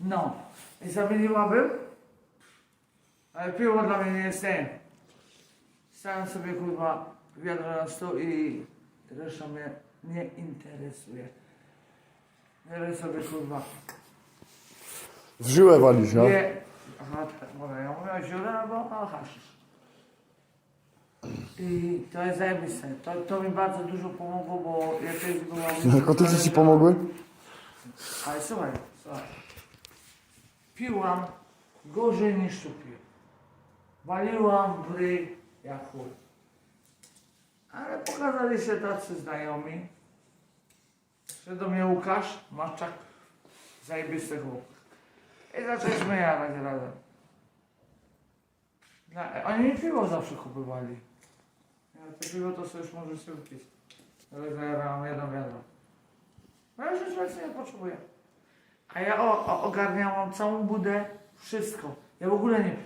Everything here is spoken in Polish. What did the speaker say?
No. I zamieniłabym, ale piwo dla mnie nie jest ten. Stałem sobie kurwa wiadro na stół i reszta mnie nie interesuje. Biorę sobie kurwa. W żyłę walisz, no? Nie. Aha, tak, ja mówię o zióle albo o haszysz. I to jest zajebiste. To, to mi bardzo dużo pomogło, bo ja też byłam... Narkotyki ci pomogły? Ale słuchaj, słuchaj. Piłam gorzej niż tu piłem. Waliłam w ryj jak chuj. Ale pokazali się tacy znajomi. Że do mnie Łukasz, Maczak, zajebisty chłop. I zaczęliśmy jadać razem. Na, oni mi piwo zawsze kupowali. Ja to piwo to sobie już możesz sobie pić. Ale zajarałam jedno wiadro. Więcej nie potrzebuję. A ja o, o, ogarniałam całą budę, wszystko. Ja w ogóle nie piłem.